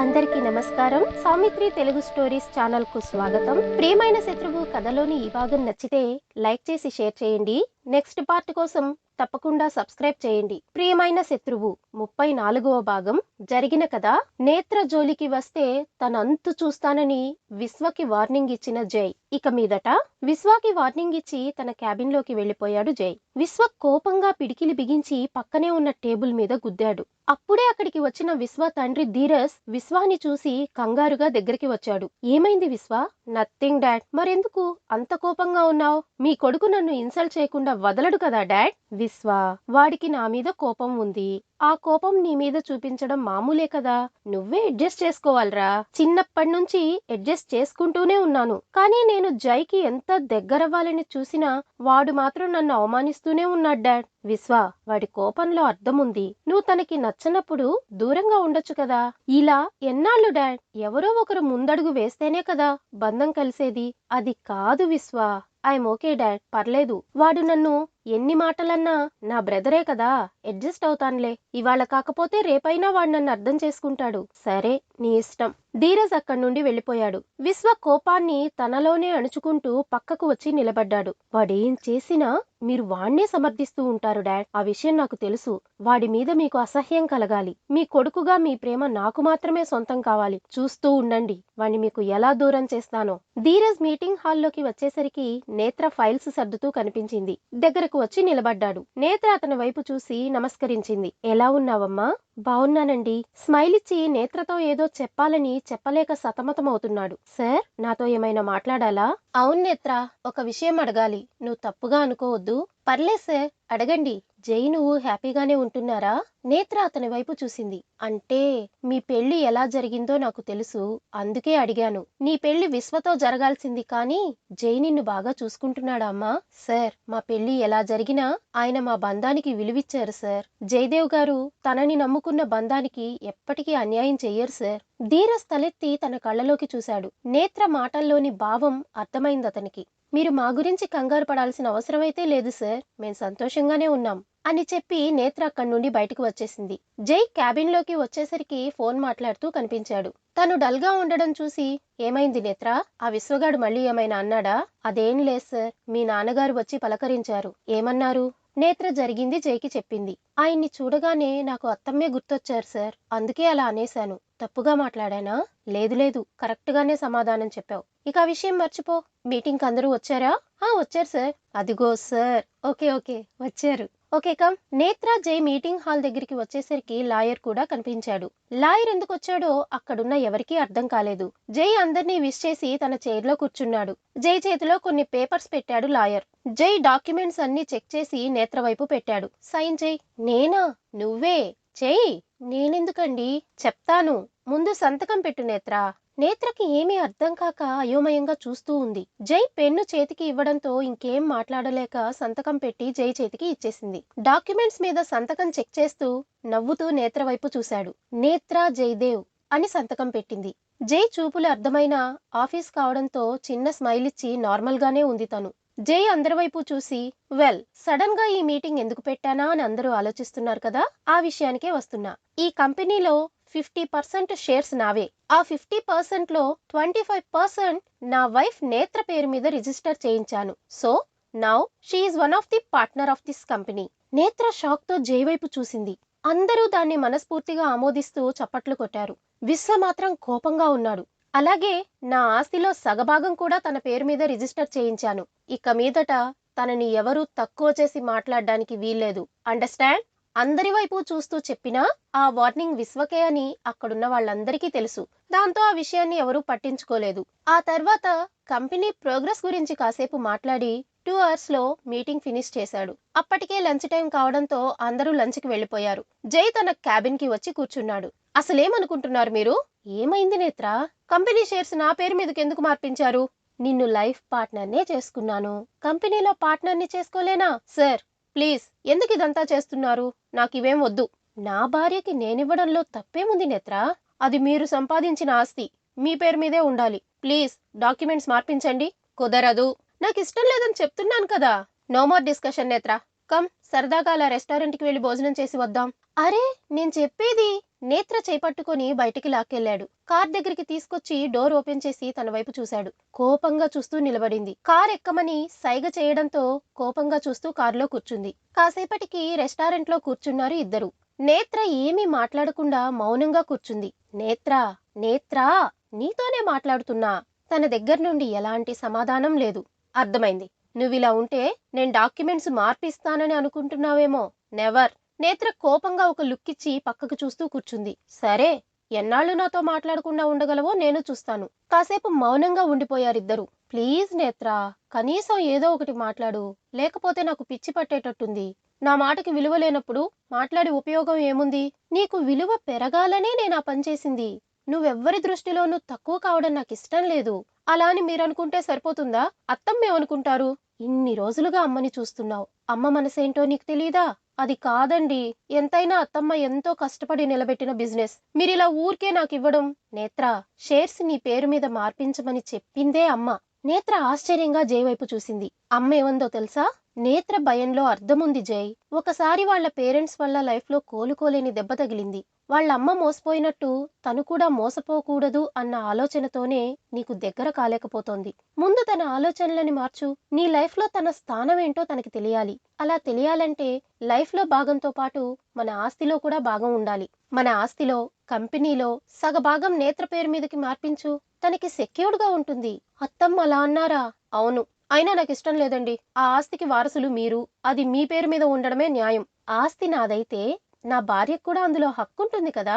అందరికీ నమస్కారం. సామిత్రి తెలుగు స్టోరీస్ ఛానల్కు స్వాగతం. ప్రియమైన శత్రువు కథలోని ఈ భాగం నచ్చితే లైక్ చేసి షేర్ చేయండి. నెక్స్ట్ పార్ట్ కోసం తప్పకుండా సబ్స్క్రైబ్ చేయండి. ప్రియమైన శత్రువు ముప్పై నాలుగవ భాగం జరిగిన కథ. నేత్ర జోలికి వస్తే తనంతు చూస్తానని విశ్వకి వార్నింగ్ ఇచ్చిన జై. ఇక మీదట విశ్వాకి వార్నింగ్ ఇచ్చి తన క్యాబిన్లోకి వెళ్ళిపోయాడు జై. విశ్వ కోపంగా పిడికిలి బిగించి పక్కనే ఉన్న టేబుల్ మీద గుద్దాడు. అప్పుడే అక్కడికి వచ్చిన విశ్వ తండ్రి ధీరస్ విశ్వాని చూసి కంగారుగా దగ్గరికి వచ్చాడు. ఏమైంది విశ్వ? Nothing dad. మరెందుకు? అంత కోపంగా ఉన్నావు? మీ కొడుకు నన్ను ఇన్సల్ట్ చేయకుండా వదలడు కదా డాడ్? విశ్వ వాడికి నా మీద కోపం ఉంది. ఆ కోపం నీ మీద చూపించడం మామూలే కదా? నువ్వే అడ్జస్ట్ చేసుకోవాలరా. చిన్నప్పటి నుంచి అడ్జస్ట్ చేసుకుంటూనే ఉన్నాను. కానీ నేను జైకి ఎంత దగ్గరవ్వాలని చూసినా వాడు మాత్రం నన్ను అవమానిస్తూనే ఉన్నాడు డాడ్. విశ్వ వాడి కోపంలో అర్థముంది ఉంది. నువ్వు తనకి నచ్చనప్పుడు దూరంగా ఉండొచ్చు కదా? ఇలా ఎన్నాళ్ళు డాడ్? ఎవరో ఒకరు ముందడుగు వేస్తేనే కదా బంధం కలిసేది. అది కాదు విశ్వ. I'm okay dad. పర్లేదు. వాడు నన్ను ఎన్ని మాటలన్నా నా బ్రదరే కదా అడ్జస్ట్ అవుతానులే. ఇవాళ కాకపోతే రేపైనా వాడు నన్ను అర్థం చేసుకుంటాడు. సరే నీ ఇష్టం. ధీరజ్ అక్కడి నుండి వెళ్ళిపోయాడు. విశ్వ కోపాన్ని తనలోనే అణుచుకుంటూ పక్కకు వచ్చి నిలబడ్డాడు. వాడేం చేసినా మీరు వాణ్ణే సమర్థిస్తూ ఉంటారు డాడ్. ఆ విషయం నాకు తెలుసు. వాడి మీద మీకు అసహ్యం కలగాలి. మీ కొడుకుగా మీ ప్రేమ నాకు మాత్రమే సొంతం కావాలి. చూస్తూ ఉండండి వాణ్ణి మీకు ఎలా దూరం చేస్తానో. ధీరజ్ మీటింగ్ హాల్లోకి వచ్చేసరికి నేత్ర ఫైల్స్ సర్దుతూ కనిపించింది. దగ్గర దగ్గరకు వచ్చి నిలబడ్డాడు. నేత్ర అతని వైపు చూసి నమస్కరించింది. ఎలా ఉన్నావమ్మా? బావున్నానండి. స్మైల్ ఇచ్చి నేత్రతో ఏదో చెప్పాలని చెప్పలేక సతమతమవుతున్నాడు. సార్ నాతో ఏమైనా మాట్లాడాలా? అవును నేత్ర ఒక విషయం అడగాలి. నువ్వు తప్పుగా అనుకోవద్దు. పర్లేదు సార్ అడగండి. జై నువ్వు హ్యాపీగానే ఉంటున్నారా? నేత్ర అతని వైపు చూసింది. అంటే మీ పెళ్ళి ఎలా జరిగిందో నాకు తెలుసు. అందుకే అడిగాను. నీ పెళ్ళి విశ్వతో జరగాల్సింది కానీ జై నిన్ను బాగా చూసుకుంటున్నాడా అమ్మా? సార్ మా పెళ్ళి ఎలా జరిగినా ఆయన మా బంధానికి విలువిచ్చారు సార్. జయదేవ్ గారు తనని నమ్ముకున్న బంధానికి ఎప్పటికీ అన్యాయం చెయ్యరు సార్. ధీరస్ తలెత్తి తన కళ్ళలోకి చూశాడు. నేత్ర మాటల్లోని భావం అర్థమైంది అతనికి మీరు మా గురించి కంగారు పడాల్సిన అవసరమైతే లేదు సార్. మేం సంతోషంగానే ఉన్నాం. అని చెప్పి నేత్ర అక్కడి నుండి బయటకు వచ్చేసింది. జై క్యాబిన్లోకి వచ్చేసరికి ఫోన్ మాట్లాడుతూ కనిపించాడు. తను డల్గా ఉండడం చూసి ఏమైంది నేత్ర? ఆ విశ్వగాడు మళ్ళీ ఏమైనా అన్నాడా? అదేం లేదు సార్ మీ నాన్నగారు వచ్చి పలకరించారు. ఏమన్నారు? నేత్ర జరిగింది జైకి చెప్పింది. ఆయన్ని చూడగానే నాకు అత్తమ్మే గుర్తొచ్చారు సార్. అందుకే అలా అనేశాను. తప్పుగా మాట్లాడానా? లేదు లేదు. కరెక్ట్ గానే సమాధానం చెప్పావు. ఇక ఆ విషయం మర్చిపో. మీటింగ్ అందరూ వచ్చారా? ఆ వచ్చారు సార్. అదిగో సార్. Okay okay. వచ్చారు. Okay come. Netra Jai meeting hall దగ్గరికి వచ్చేసరికి లాయర్ కూడా కనిపించాడు. లాయర్ ఎందుకు వచ్చాడో అక్కడున్న ఎవరికీ అర్థం కాలేదు. జై అందరినీ విష్ చేసి తన చైర్లో కూర్చున్నాడు. జై చేతిలో కొన్ని పేపర్స్ పెట్టాడు లాయర్. జై డాక్యుమెంట్స్ అన్ని చెక్ చేసి నేత్ర వైపు పెట్టాడు. సైన్ జై నేనా? నువ్వే? చెయ్యి. నేనెందుకండి? చెప్తాను. ముందు సంతకం పెట్టు నేత్ర. నేత్రకి ఏమీ అర్థం కాక అయోమయంగా చూస్తూ ఉంది. జై పెన్ను చేతికి ఇవ్వడంతో ఇంకేం మాట్లాడలేక సంతకం పెట్టి జై చేతికి ఇచ్చేసింది. డాక్యుమెంట్స్ మీద సంతకం చెక్ చేస్తూ నవ్వుతూ నేత్ర వైపు చూశాడు. నేత్ర జయదేవ్ అని సంతకం పెట్టింది. జై చూపులు అర్థమైన ఆఫీస్ కావడంతో చిన్న స్మైల్ ఇచ్చి నార్మల్ గానే ఉంది తను. జై అందరి వైపు చూసి వెల్ సడన్గా ఈ మీటింగ్ ఎందుకు పెట్టానా? అని అందరూ ఆలోచిస్తున్నారు కదా? ఆ విషయానికే వస్తున్నా. ఈ కంపెనీలో ఫిఫ్టీ పర్సెంట్ షేర్స్ నావే. ఆ ఫిఫ్టీ పర్సెంట్లో ట్వంటీ ఫైవ్ పర్సెంట్ నా వైఫ్ నేత్ర పేరు మీద రిజిస్టర్ చేయించాను. So now she one of the partner of this company. Netra షాక్తో జై వైపు చూసింది. అందరూ దాన్ని మనస్ఫూర్తిగా ఆమోదిస్తూ చప్పట్లు కొట్టారు. విశ్వ మాత్రం కోపంగా ఉన్నాడు. అలాగే నా ఆస్తిలో సగభాగం కూడా తన పేరు మీద రిజిస్టర్ చేయించాను. ఇక మీదట తనని ఎవరూ తక్కువ చేసి మాట్లాడడానికి వీల్లేదు. అండర్స్టాండ్? అందరి వైపు చూస్తూ చెప్పినా ఆ వార్నింగ్ విశ్వకే అని అక్కడున్న వాళ్ళందరికీ తెలుసు. దాంతో ఆ విషయాన్ని ఎవరూ పట్టించుకోలేదు. ఆ తర్వాత కంపెనీ ప్రోగ్రెస్ గురించి కాసేపు మాట్లాడి టూ అవర్స్లో మీటింగ్ ఫినిష్ చేశాడు. అప్పటికే లంచ్ టైం కావడంతో అందరూ లంచ్కి వెళ్ళిపోయారు జై తన క్యాబిన్కి వచ్చి కూర్చున్నాడు. అసలేమనుకుంటున్నారు మీరు? ఏమైంది నేత్ర? కంపెనీ షేర్స్ నా పేరు మీదకి ఎందుకు మార్పించారు? నిన్ను లైఫ్ పార్ట్నర్నే చేసుకున్నాను. కంపెనీలో పార్ట్నర్ని చేసుకోలేనా సార్? ప్లీజ్ ఎందుకు ఇదంతా చేస్తున్నారు? నాకు ఇవేం వద్దు. నా భార్యకి నేనివ్వడంలో తప్పేముంది నేత్రా? అది మీరు సంపాదించిన ఆస్తి. మీ పేరు మీదే ఉండాలి. ప్లీజ్ డాక్యుమెంట్స్ మార్పించండి. కుదరదు. నాకు ఇష్టం లేదని చెప్తున్నాను కదా. No more discussion Netra. Come. సరదాగా అలా రెస్టారెంట్కి వెళ్ళి భోజనం చేసి వద్దాం. అరే నేను చెప్పేది నేత్ర చేపట్టుకుని బయటికి లాక్కెళ్ళాడు కార్ దగ్గరికి తీసుకొచ్చి డోర్ ఓపెన్ చేసి తన వైపు చూశాడు. కోపంగా చూస్తూ నిలబడింది. కార్ ఎక్కమని సైగ చేయడంతో కోపంగా చూస్తూ కారులో కూర్చుంది. కాసేపటికి రెస్టారెంట్లో కూర్చున్నారు ఇద్దరు. నేత్ర ఏమీ మాట్లాడకుండా మౌనంగా కూర్చుంది. నేత్ర నేత్రా నీతోనే మాట్లాడుతున్నా. తన దగ్గర నుండి ఎలాంటి సమాధానం లేదు. అర్థమైంది. నువ్విలా ఉంటే నేను డాక్యుమెంట్స్ మార్పిస్తానని అనుకుంటున్నావేమో. నెవర్. నేత్ర కోపంగా ఒక లుక్ ఇచ్చి పక్కకు చూస్తూ కూర్చుంది. సరే ఎన్నాళ్ళు నాతో మాట్లాడకుండా ఉండగలవో నేను చూస్తాను. కాసేపు మౌనంగా ఉండిపోయారిద్దరు. ప్లీజ్ నేత్ర కనీసం ఏదో ఒకటి మాట్లాడు. లేకపోతే నాకు పిచ్చి పట్టేటట్టుంది. నా మాటకి విలువ లేనప్పుడు మాట్లాడి ఉపయోగం ఏముంది? నీకు విలువ పెరగాలనే నేను ఆ పని చేసింది. నువ్వెవ్వరి దృష్టిలోనూ తక్కువ కావడం నాకు ఇష్టం లేదు. అలా అని మీరనుకుంటే సరిపోతుందా? అత్తమ్మేమనుకుంటారు ఇన్ని రోజులుగా అమ్మని చూస్తున్నావు. అమ్మ మనసేంటో నీకు తెలీదా? అది కాదండి. ఎంతైనా అత్తమ్మ ఎంతో కష్టపడి నిలబెట్టిన బిజినెస్. మీరిలా ఊరికే నాకు ఇవ్వడం నేత్ర షేర్స్ నీ పేరు మీద మార్పించమని చెప్పిందే అమ్మ. నేత్ర ఆశ్చర్యంగా జై వైపు చూసింది. అమ్మ ఏమందో తెలుసా? నేత్ర భయంలో అర్థముంది జై. ఒకసారి వాళ్ళ పేరెంట్స్ వల్ల లైఫ్లో కోలుకోలేని దెబ్బ తగిలింది. వాళ్ళ అమ్మ మోసపోయినట్టు తను కూడా మోసపోకూడదు అన్న ఆలోచనతోనే నీకు దగ్గర కాలేకపోతోంది. ముందు తన ఆలోచనలని మార్చు. నీ లైఫ్లో తన స్థానం ఏంటో తనకి తెలియాలి. అలా తెలియాలంటే లైఫ్లో భాగంతో పాటు మన ఆస్తిలో కూడా భాగం ఉండాలి. మన ఆస్తిలో కంపెనీలో సగభాగం నేత్ర పేరు మీదకి మార్పించు. తనకి సెక్యూర్డ్గా ఉంటుంది. అత్తమ్మ అలా అన్నారా? అవును. అయినా నాకు ఇష్టం లేదండి. ఆ ఆస్తికి వారసులు మీరు. అది మీ పేరు మీద ఉండడమే న్యాయం. ఆస్తి నాదైతే నా భార్యకు కూడా అందులో హక్కుంటుంది కదా.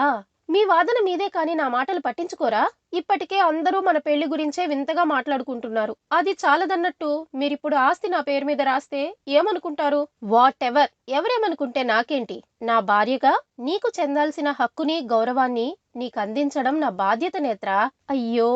మీ వాదన మీదే కానీ నా మాటలు పట్టించుకోరా? ఇప్పటికే అందరూ మన పెళ్ళి గురించే వింతగా మాట్లాడుకుంటున్నారు. అది చాలదన్నట్టు మీరిప్పుడు ఆస్తి నా పేరు మీద రాస్తే ఏమనుకుంటారు? వాట్ ఎవర్ ఎవరేమనుకుంటే నాకేంటి? నా భార్యగా నీకు చెందాల్సిన హక్కుని గౌరవాన్ని నీకు అందించడం నా బాధ్యత నేత్ర. అయ్యో!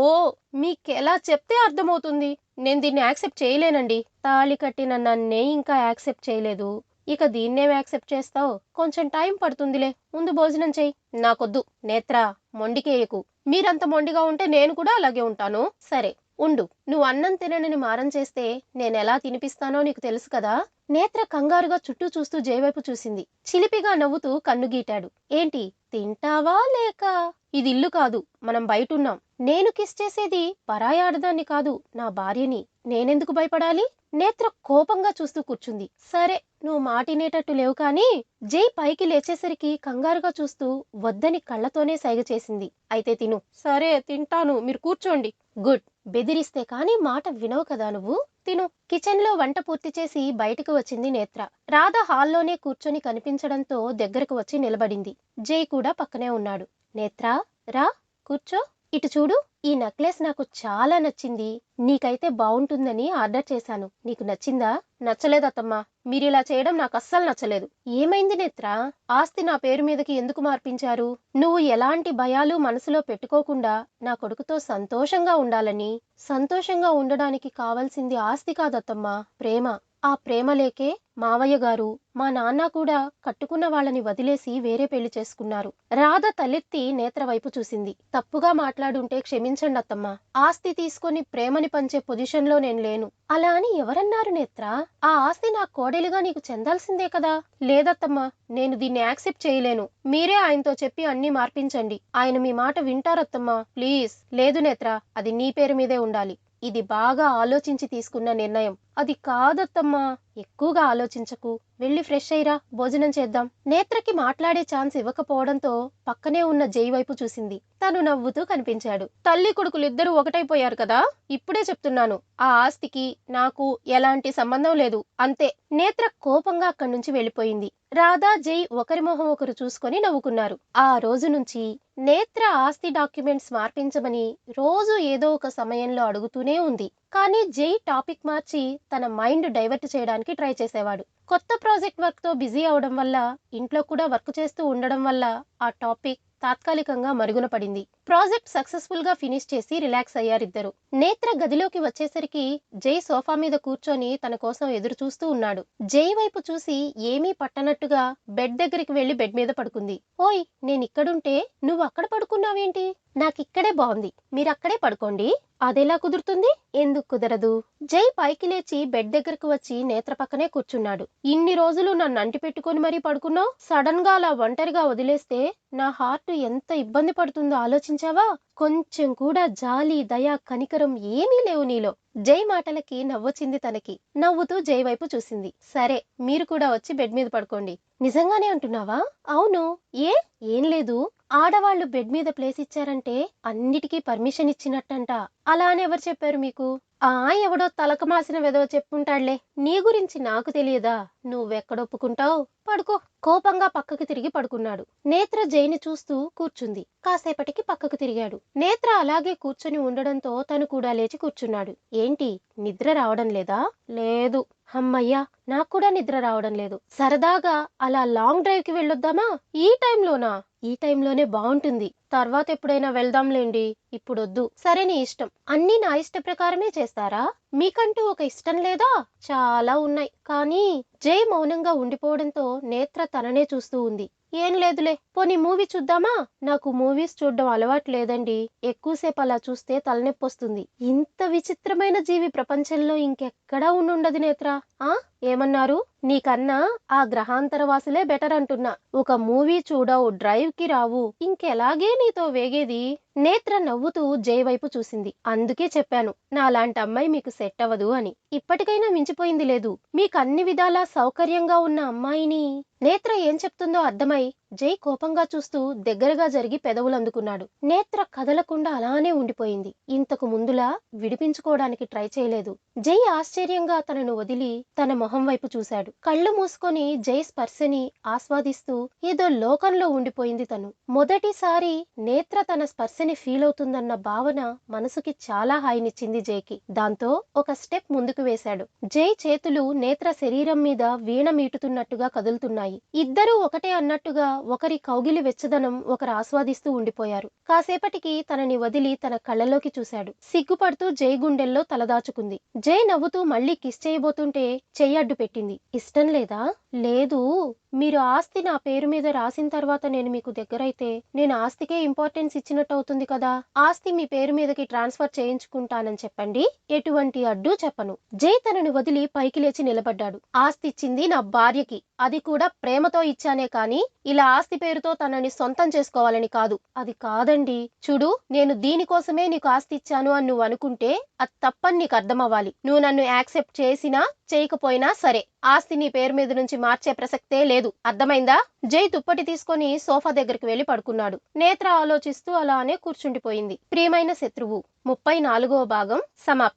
మీకెలా చెప్తే అర్థమవుతుంది? నేను దీన్ని యాక్సెప్ట్ చేయలేనండి. తాళి కట్టిన నన్నే ఇంకా యాక్సెప్ట్ చేయలేదు. ఇక దీన్నేం యాక్సెప్ట్ చేస్తావు? కొంచెం టైం పడుతుందిలే. ముందు భోజనం చెయ్యి. నాకొద్దు. నేత్ర మొండికేయకు మీరంత మొండిగా ఉంటే నేను కూడా అలాగే ఉంటాను. సరే ఉండు. నువ్వు అన్నం తినని మారం చేస్తే నేనెలా తినిపిస్తానో నీకు తెలుసు కదా? నేత్ర కంగారుగా చుట్టూ చూస్తూ జయవైపు చూసింది. చిలిపిగా నవ్వుతూ కన్ను గీటాడు. ఏంటి? తింటావా లేక? ఇది ఇల్లు కాదు. మనం బయటున్నాం. నేను కిస్ చేసేది పరాయి ఆడదాన్ని కాదు నా భార్యని. నేనెందుకు భయపడాలి? నేత్ర కోపంగా చూస్తూ కూర్చుంది. సరే నువ్వు మాటినేటట్టు లేవు కానీ జై పైకి లేచేసరికి కంగారుగా చూస్తూ వద్దని కళ్ళతోనే సైగ చేసింది. అయితే తిను. సరే తింటాను. మీరు కూర్చోండి. గుడ్. బెదిరిస్తే కానీ మాట వినవు కదా నువ్వు? తిను. కిచెన్లో వంట పూర్తి చేసి బయటకు వచ్చింది నేత్ర. రాధ హాల్లోనే కూర్చొని కనిపించడంతో దగ్గరకు వచ్చి నిలబడింది. జై కూడా పక్కనే ఉన్నాడు. నేత్ర రా కూర్చో. ఇటు చూడు. ఈ నెక్లెస్ నాకు చాలా నచ్చింది. నీకైతే బాగుంటుందని ఆర్డర్ చేశాను. నీకు నచ్చిందా? నచ్చలేదు అత్తమ్మా మీరిలా చేయడం నాకు అస్సలు నచ్చలేదు. ఏమైంది నేత్ర? ఆస్తి నా పేరు మీదకి ఎందుకు మార్పించారు? నువ్వు ఎలాంటి భయాలు మనసులో పెట్టుకోకుండా నా కొడుకుతో సంతోషంగా ఉండాలని సంతోషంగా ఉండడానికి కావలసింది ఆస్తి కాదత్తమ్మా. ప్రేమ. ఆ ప్రేమ లేకే మావయ్య గారు మా నాన్న కూడా కట్టుకున్న వాళ్ళని వదిలేసి వేరే పెళ్ళి చేసుకున్నారు. రాధ తలెత్తి నేత్ర వైపు చూసింది. తప్పుగా మాట్లాడుంటే క్షమించండి అత్తమ్మా. ఆస్తి తీసుకొని ప్రేమని పంచే పొజిషన్లో నేను లేను. అలా అని ఎవరన్నారు నేత్ర? ఆ ఆస్తి నా కోడలిగా నీకు చెందాల్సిందే కదా? లేదత్తమ్మా నేను దీన్ని యాక్సెప్ట్ చేయలేను. మీరే ఆయనతో చెప్పి అన్ని మార్పించండి. ఆయన మీ మాట వింటారత్తమ్మా. ప్లీజ్. లేదు నేత్ర అది నీ పేరు మీదే ఉండాలి. ఇది బాగా ఆలోచించి తీసుకున్న నిర్ణయం. అది కాదత్తమ్మా. ఎక్కువగా ఆలోచించకు. వెళ్ళి ఫ్రెష్ అయ్యిరా. భోజనం చేద్దాం. నేత్రకి మాట్లాడే ఛాన్స్ ఇవ్వకపోవడంతో పక్కనే ఉన్న జై వైపు చూసింది. తను నవ్వుతూ కనిపించాడు. తల్లి కొడుకులిద్దరూ ఒకటైపోయారు కదా? ఇప్పుడే చెప్తున్నాను. ఆ ఆస్తికి నాకు ఎలాంటి సంబంధం లేదు. అంతే. నేత్ర కోపంగా అక్కడి నుంచి వెళ్ళిపోయింది. రాధా జై ఒకరి మొహం ఒకరు చూసుకొని నవ్వుకున్నారు. ఆ రోజు నుంచి నేత్ర ఆస్తి డాక్యుమెంట్స్ మార్పించమని రోజు ఏదో ఒక సమయంలో అడుగుతూనే ఉంది. కానీ జై టాపిక్ మార్చి తన మైండ్ డైవర్ట్ చేయడానికి ట్రై చేసేవాడు. కొత్త ప్రాజెక్ట్ వర్క్తో బిజీ అవడం వల్ల ఇంట్లో కూడా వర్క్ చేస్తూ ఉండడం వల్ల ఆ టాపిక్ తాత్కాలికంగా మరుగున పడింది. ప్రాజెక్ట్ సక్సెస్ఫుల్గా ఫినిష్ చేసి రిలాక్స్ అయ్యారిద్దరు నేత్ర గదిలోకి వచ్చేసరికి జై సోఫా మీద కూర్చొని తన కోసం ఎదురు చూస్తూ ఉన్నాడు. జై వైపు చూసి ఏమీ పట్టనట్టుగా బెడ్ దగ్గరికి వెళ్ళి బెడ్ మీద పడుకుంది. ఓయ్ నేనిక్కడుంటే నువ్వు అక్కడ పడుకున్నావేంటి? నాకిక్కడే బాగుంది మీరక్కడే పడుకోండి. అదెలా కుదురుతుంది? ఎందుకు కుదరదు? జై పైకి లేచి బెడ్ దగ్గరకు వచ్చి నేత్ర పక్కనే కూర్చున్నాడు. ఇన్ని రోజులు నన్ను అంటి పెట్టుకొని మరీ పడుకున్నావు? సడన్గా అలా ఒంటరిగా వదిలేస్తే నా హార్ట్ ఎంత ఇబ్బంది పడుతుందో గమనించావా కొంచెం కూడా జాలి దయ కనికరం ఏమీ లేవు నీలో. జై మాటలకి నవ్వొచ్చింది తనకి. నవ్వుతూ జై వైపు చూసింది. సరే మీరు కూడా వచ్చి బెడ్ మీద పడుకోండి. నిజంగానే అంటున్నావా? అవును. ఏ? ఏం లేదు. ఆడవాళ్ళు బెడ్ మీద ప్లేస్ ఇచ్చారంటే అన్నిటికీ పర్మిషన్ ఇచ్చినట్టంట. అలా అని ఎవరు చెప్పారు మీకు? ఆ ఎవడో తలకు మాసిన వెదవ చెప్పుంటాడులే. నీ గురించి నాకు తెలియదా? నువ్వెక్కడొప్పుకుంటావు? పడుకో. కోపంగా పక్కకు తిరిగి పడుకున్నాడు. నేత్ర జైని చూస్తూ కూర్చుంది. కాసేపటికి పక్కకు తిరిగాడు. నేత్ర అలాగే కూర్చొని ఉండడంతో తను కూడా లేచి కూర్చున్నాడు. ఏంటి? నిద్ర రావడం లేదా? లేదు. అమ్మయ్యా నాకు కూడా నిద్ర రావడం లేదు. సరదాగా అలా లాంగ్ డ్రైవ్కి వెళ్ళొద్దామా? ఈ టైంలోనా? ఈ టైంలోనే బాగుంటుంది. తర్వాత ఎప్పుడైనా వెళ్దాంలేండి ఇప్పుడొద్దు. సరే నీ ఇష్టం. అన్నీ నా ఇష్ట ప్రకారమే చేస్తారా? మీకంటూ ఒక ఇష్టం లేదా? చాలా ఉన్నాయి. కానీ జై మౌనంగా ఉండిపోవడంతో నేత్ర తననే చూస్తూ ఉంది. ఏం లేదులే. పోనీ మూవీ చూద్దామా? నాకు మూవీస్ చూడడం అలవాటు లేదండి. ఎక్కువసేపు అలా చూస్తే తలనొప్పి వస్తుంది ఇంత విచిత్రమైన జీవి ప్రపంచంలో ఇంకెక్కడా ఉండుండదు నేత్ర ఆ? ఏమన్నారు? నీకన్నా ఆ గ్రహాంతర వాసులే బెటర్ అంటున్నా. ఒక మూవీ చూడవు డ్రైవ్కి రావు. ఇంకెలాగే నీతో వేగేది? నేత్ర నవ్వుతూ జై వైపు చూసింది. అందుకే చెప్పాను నాలాంటి అమ్మాయి మీకు సెట్ అవ్వదు అని. ఇప్పటికైనా మించిపోయింది లేదు. మీకు అన్ని విధాలా సౌకర్యంగా ఉన్న అమ్మాయిని. నేత్ర ఏం చెప్తుందో అర్థమై జై కోపంగా చూస్తూ దగ్గరగా జరిగి పెదవులందుకున్నాడు. నేత్ర కదలకుండా అలానే ఉండిపోయింది. ఇంతకు ముందులా విడిపించుకోవడానికి ట్రై చేయలేదు. జై ఆశ్చర్యంగా తనను వదిలి తన మొహం వైపు చూశాడు. కళ్ళు మూసుకొని జై స్పర్శని ఆస్వాదిస్తూ ఏదో లోకంలో ఉండిపోయింది తను. మొదటిసారి నేత్ర తన స్పర్శని ఫీల్ అవుతుందన్న భావన మనసుకి చాలా హాయినిచ్చింది జైకి. దాంతో ఒక స్టెప్ ముందుకు వేశాడు. జై చేతులు నేత్ర శరీరం మీద వీణ మీటుతున్నట్టుగా కదులుతున్నాయి. ఇద్దరూ ఒకటే అన్నట్టుగా ఒకరి కౌగిలి వెచ్చదనం ఒకరు ఆస్వాదిస్తూ ఉండిపోయారు. కాసేపటికి తనని వదిలి తన కళ్ళలోకి చూశాడు. సిగ్గుపడుతూ జై గుండెల్లో తలదాచుకుంది. జై నవ్వుతూ మళ్ళీ కిస్ చేయబోతుంటే చెయ్యడ్డు పెట్టింది ఇష్టం లేదా? లేదు. మీరు ఆస్తి నా పేరు మీద రాసిన తర్వాత నేను మీకు దగ్గరైతే నేను ఆస్తికే ఇంపార్టెన్స్ ఇచ్చినట్టు అవుతుంది కదా. ఆస్తి మీ పేరు మీదకి ట్రాన్స్ఫర్ చేయించుకుంటానని చెప్పండి. ఎటువంటి అడ్డు చెప్పను. జై తనను వదిలి పైకి లేచి నిలబడ్డాడు. ఆస్తి ఇచ్చింది నా భార్యకి. అది కూడా ప్రేమతో ఇచ్చానే కాని ఇలా ఆస్తి పేరుతో తనని సొంతం చేసుకోవాలని కాదు. అది కాదండి. చూడు నేను దీనికోసమే నీకు ఆస్తి ఇచ్చాను అని నువ్వు అనుకుంటే అది తప్పని నీకు అర్థమవ్వాలి. నువ్వు నన్ను యాక్సెప్ట్ చేసినా చేయకపోయినా సరే ఆస్తి నీ పేరు మీద నుంచి మార్చే ప్రసక్తే లేదు. అర్థమైందా? జై దుప్పటి తీసుకొని సోఫా దగ్గరికి వెళ్ళి పడుకున్నాడు. నేత్ర ఆలోచిస్తూ అలానే కూర్చుండిపోయింది. ప్రియమైన శత్రువు ముప్పై నాలుగవ భాగం సమాప్తం.